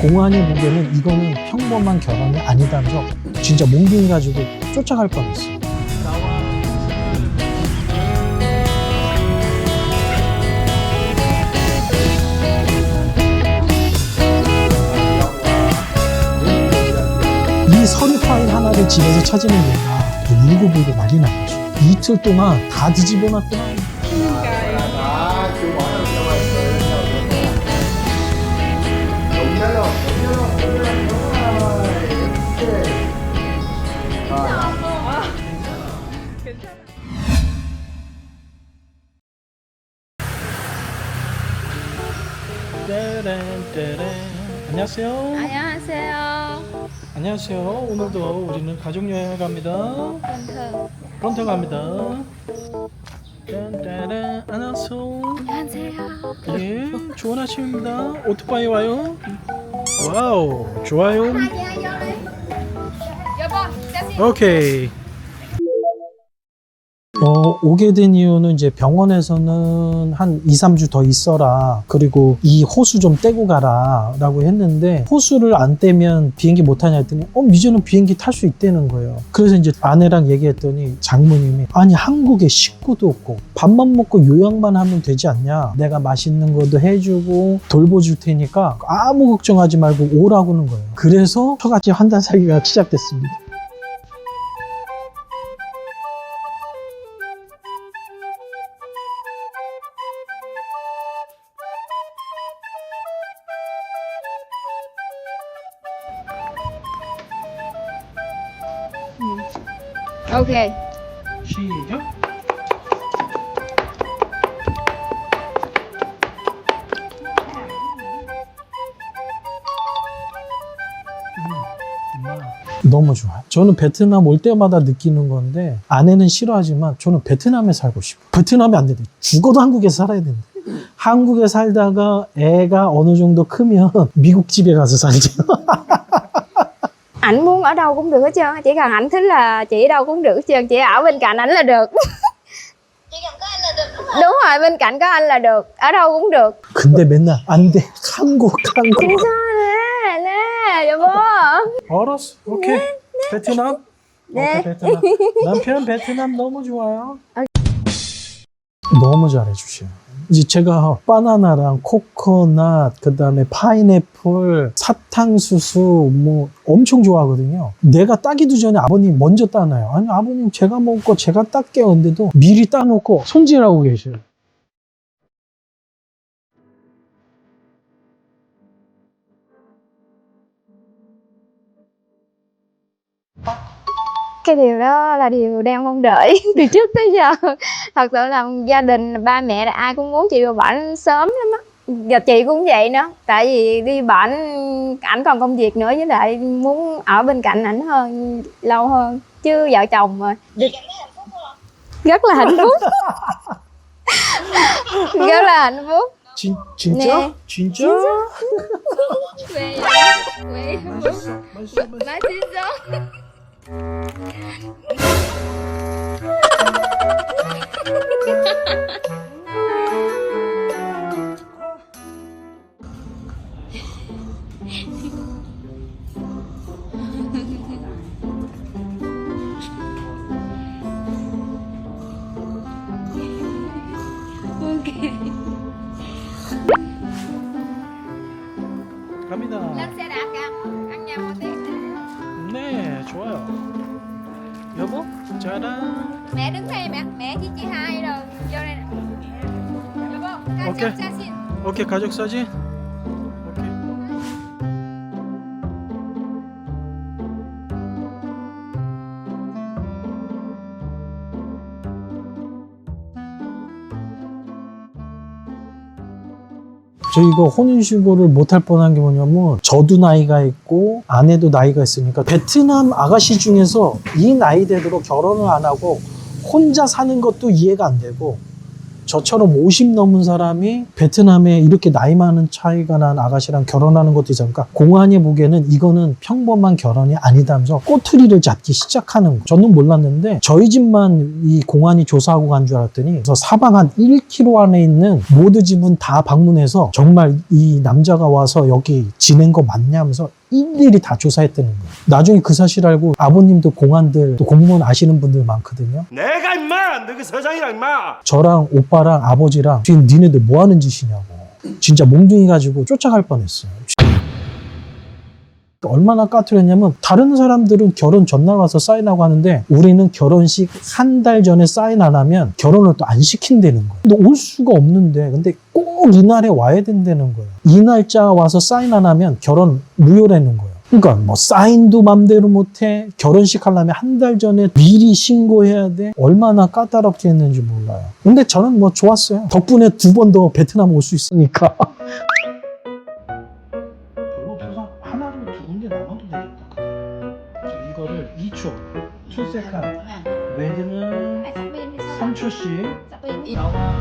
공안이 보기에는 이거는 평범한 결혼이 아니다면서 진짜 몽둥이 가지고 쫓아갈 뻔했어. 이 서류 파일 하나를 집에서 찾으는 데가 울고 불고 난리 난 거죠. 이틀 동안 다 뒤집어 놨더만 안녕하세요. 안녕하세요. 안녕하세요. 오늘도 우리는 가족 여행을 갑니다. 런트. 런터 갑니다. 안녕하세요. 안녕하세요. 예, 좋은 아침입니다. 오토바이 와요. 와우, 좋아요. 짜식. 오케이. 어, 오게 된 이유는 이제 병원에서는 한 2, 3주 더 있어라. 그리고 이 호수 좀 떼고 가라. 라고 했는데, 호수를 안 떼면 비행기 못 타냐 했더니, 어, 이제는 비행기 탈 수 있다는 거예요. 그래서 이제 아내랑 얘기했더니 장모님이, 아니, 한국에 식구도 없고, 밥만 먹고 요양만 하면 되지 않냐. 내가 맛있는 것도 해주고, 돌보줄 테니까 아무 걱정하지 말고 오라고는 거예요. 그래서 처갓집 한달 살기가 시작됐습니다. 오케이. 시작. 너무 좋아요. 저는 베트남 올 때마다 느끼는 건데 아내는 싫어하지만 저는 베트남에 살고 싶어요. 베트남이 안 되대. 죽어도 한국에서 살아야 된다. 한국에 살다가 애가 어느 정도 크면 미국 집에 가서 살죠. Ảnh muốn ở đâu cũng được hết trơn, á. chỉ cần ảnh thích là chị ở đâu cũng được hết trơn, chị ở bên cạnh ảnh là được. chỉ cần có anh là được đúng không Đúng rồi, bên cạnh có anh là được, ở đâu cũng được. 근데 맨날 안 돼. 한국, 한국. Sao nè, nè, 여보. 알았어. 오케이. 베트남. 네. 오케이, 베트남. 남편 베트남 너무 좋아요. 너무 잘해주셔요. 이제 제가 바나나랑 코코넛, 그 다음에 파인애플, 사탕수수 뭐 엄청 좋아하거든요. 내가 따기도 전에 아버님 먼저 따놔요. 아니 아버님 제가 거 제가 딸게요. 근데도 미리 따놓고 손질하고 계셔요. Cái điều đó là điều đang mong đợi từ trước tới giờ. Thật sự là gia đình, ba mẹ là ai cũng muốn chị vào bệnh sớm lắm á. Và chị cũng vậy nữa Tại vì đi bệnh Ảnh còn công việc nữa Với lại muốn ở bên cạnh ảnh hơn Lâu hơn Chứ vợ chồng mà được Rất là hạnh phúc Rất là hạnh phúc 진, 진짜? 네. 진짜? Về Về 맛있어, 맛있 어, 맛있어. Ca xin. 오케이, 가족 사진. 오케이. 저 이거 혼인신고를 못할 뻔한 게 뭐냐면 저도 나이가 있고 아내도 나이가 있으니까 베트남 아가씨 중에서 이 나이 되도록 결혼을 안 하고 혼자 사는 것도 이해가 안 되고 저처럼 50 넘은 사람이 베트남에 이렇게 나이 많은 차이가 난 아가씨랑 결혼하는 것도. 그러니까 공안이 보기에는 이거는 평범한 결혼이 아니다 면서 꼬투리를 잡기 시작하는 거. 저는 몰랐는데 저희 집만 이 공안이 조사하고 간 줄 알았더니 그래서 사방 한 1km 안에 있는 모두 집은 다 방문해서 정말 이 남자가 와서 여기 지낸 거 맞냐면서 일일이 다 조사했다는 거예요. 나중에 그 사실 알고 아버님도 공안들 또 공무원 아시는 분들 많거든요. 내가 임마 너그 서장이랑 임마 저랑 오빠랑 아버지랑 지금 니네들 뭐 하는 짓이냐고. 진짜 몽둥이 가지고 쫓아갈 뻔했어요. 얼마나 까투렸냐면 다른 사람들은 결혼 전날 와서 사인하고 하는데 우리는 결혼식 한 달 전에 사인 안 하면 결혼을 또 안 시킨다는 거예요. 근데 올 수가 없는데 근데 꼭 이날에 와야 된다는 거예요. 이 날짜 와서 사인 안 하면 결혼 무효라는 거예요. 그러니까 뭐 사인도 맘대로 못해 결혼식 하려면 한 달 전에 미리 신고해야 돼 얼마나 까다롭게 했는지 몰라요 근데 저는 뭐 좋았어요 덕분에 두 번 더 베트남 올 수 있으니까 이거를 2초 초세칸 웨드는 3초씩 나와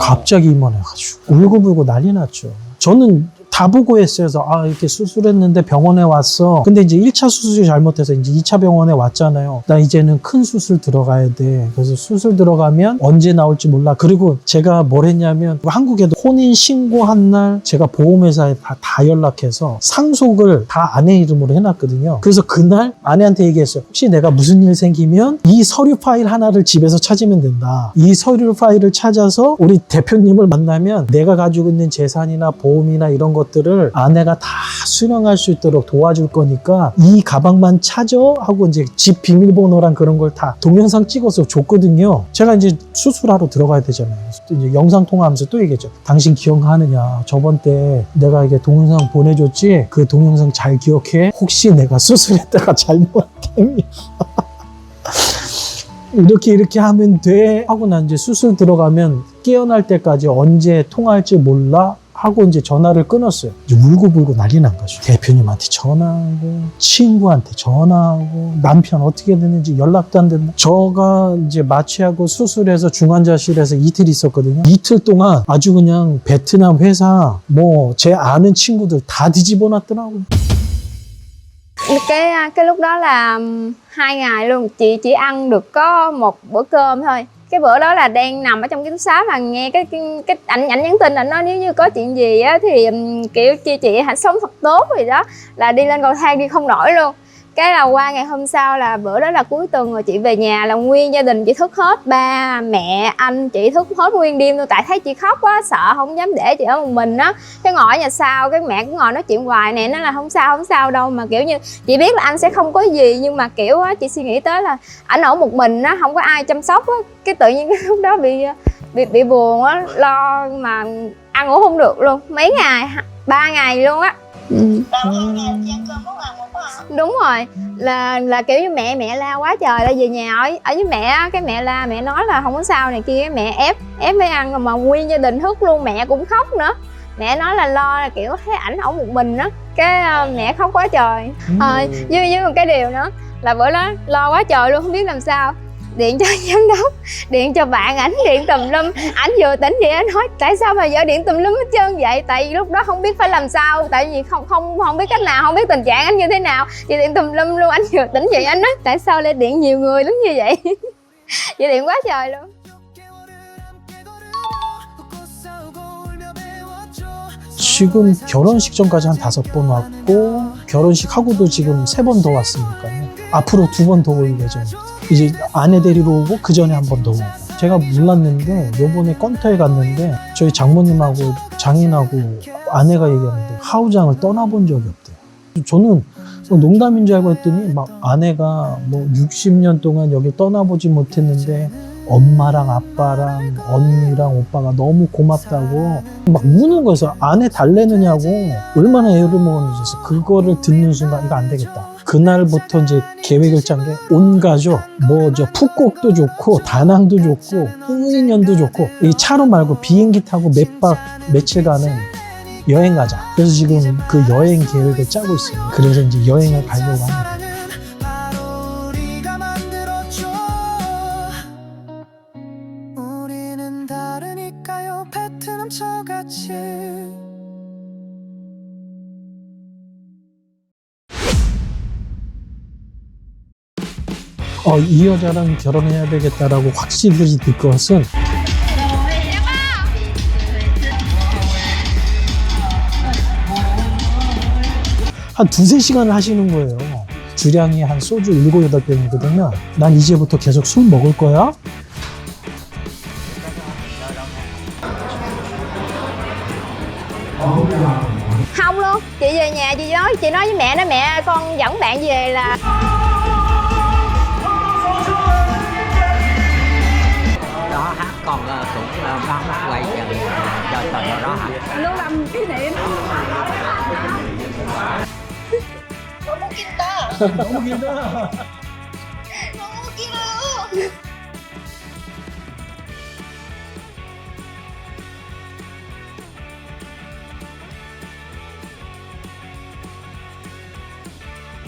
갑자기 입원해가지고 울고불고 난리 났죠. 저는 다 보고 했어요. 그래서 아 이렇게 수술했는데 병원에 왔어. 근데 이제 1차 수술이 잘못해서 이제 2차 병원에 왔잖아요. 나 이제는 큰 수술 들어가야 돼. 그래서 수술 들어가면 언제 나올지 몰라. 그리고 제가 뭘 했냐면 한국에도 혼인 신고한 날 제가 보험회사에 다, 다 연락해서 상속을 다 아내 이름으로 해놨거든요. 그래서 그날 아내한테 얘기했어요. 혹시 내가 무슨 일 생기면 이 서류 파일 하나를 집에서 찾으면 된다. 이 서류 파일을 찾아서 우리 대표님을 만나면 내가 가지고 있는 재산이나 보험이나 이런 것 들을 아내가 다 수령할 수 있도록 도와줄 거니까 이 가방만 찾아 하고 이제 집 비밀번호랑 그런 걸 다 동영상 찍어서 줬거든요. 제가 이제 수술하러 들어가야 되잖아요. 이제 영상 통화하면서 또 얘기했죠. 당신 기억하느냐? 저번 때 내가 이게 동영상 보내줬지? 그 동영상 잘 기억해? 혹시 내가 수술했다가 잘못되면 이렇게 이렇게 하면 돼 하고 난 이제 수술 들어가면 깨어날 때까지 언제 통화할지 몰라 하고 이제 전화를 끊었어요. 이제 울고불고 난리 난 거죠. 대표님한테 전화하고 친구한테 전화하고 남편 어떻게 됐는지 연락도 안 된다. 저가 이제 마취하고 수술해서 중환자실에서 이틀 있었거든요. 이틀 동안 아주 그냥 베트남 회사 뭐 제 아는 친구들 다 뒤집어 놨더라고요. cái lúc đó là hai ngày luôn chị chỉ ăn được có một bữa cơm thôi cái bữa đó là đang nằm ở trong ký túc xá và nghe cái cái, cái ảnh ảnh nhắn tin là nói nếu như có chuyện gì á thì kiểu chị chị hãy sống thật tốt gì đó là đi lên cầu thang đi không nổi luôn cái là qua ngày hôm sau là bữa đó là cuối tuần rồi chị về nhà là nguyên gia đình chị thức hết ba mẹ anh chị thức hết nguyên đêm luôn. Tại thấy chị khóc quá sợ không dám để chị ở một mình á. Cái ngồi ở nhà sau cái mẹ cứ ngồi nói chuyện hoài nè nó là không sao không sao đâu. Mà kiểu như chị biết là anh sẽ không có gì nhưng mà kiểu á chị suy nghĩ tới là ảnh ở một mình á không có ai chăm sóc á. Cái tự nhiên cái lúc đó bị bị bị buồn á lo mà ăn ngủ không được luôn. Mấy ngày ba ngày luôn á. Ừ. Ngày chị ăn cơm á hả? Đúng rồi là là kiểu như mẹ mẹ la quá trời la về nhà ở ở với mẹ á, cái mẹ la mẹ nói là không có sao này kia mẹ ép ép mới ăn mà nguyên gia đình thức luôn mẹ cũng khóc nữa. Mẹ nói là lo là kiểu thấy ảnh ở một mình á cái ờ, mẹ khóc quá trời. Ờ, với với một cái điều nữa là bữa đó lo quá trời luôn không biết làm sao điện cho giám đốc, điện cho bạn, ảnh điện tùm lum. Ảnh vừa tỉnh vậy anh nói, tại sao mà vợ điện tùm lum hết trơn? Vậy tại vì lúc đó không biết phải làm sao, tại vì không không không biết cách nào, không biết tình trạng anh như thế nào. Chị điện tùm lum luôn anh vừa tỉnh vậy anh nói, tại sao lại điện nhiều người đến như vậy? Vậy điện quá trời luôn. 지금 결혼식 전까지 한 다섯 번 왔고, 결혼식 하고도 지금 세 번 더 왔으니까요. 앞으로 두 번 더 올 예정입니다. 이제 아내 데리러 오고 그 전에 한 번 더 오고. 제가 몰랐는데 요번에 건터에 갔는데 저희 장모님하고 장인하고 아내가 얘기하는데 하우장을 떠나본 적이 없대요. 저는 뭐 농담인 줄 알고 했더니 막 아내가 뭐 60년 동안 여기 떠나보지 못했는데 엄마랑 아빠랑 언니랑 오빠가 너무 고맙다고 막 우는 거여서 아내 달래느냐고 얼마나 애를 먹었는지 그거를 듣는 순간 이거 안 되겠다. 그날부터 이제 계획을 짠 게 온 가족 뭐 저 푸꾸옥도 좋고 다낭도 좋고 홍인년도 좋고 이 차로 말고 비행기 타고 몇 박 며칠 가는 여행 가자. 그래서 지금 그 여행 계획을 짜고 있어요. 그래서 이제 여행을 가려고 합니다. 다르니까요 베트남 저같이 어, 이 여자랑 결혼해야 되겠다라고 확실히 들 것은 한 두세 시간을 하시는 거예요. 주량이 한 소주 일곱 여덟 병이거든요. 난 이제부터 계속 술 먹을 거야. nói chị nói với mẹ nói mẹ con dẫn bạn về là đó hát còn ờ, cũng ờ, mang mắt quay dần cho tờ đó hát Luôn làm kỷ niệm 너무 긴다. 너무 긴다. 너무 길어.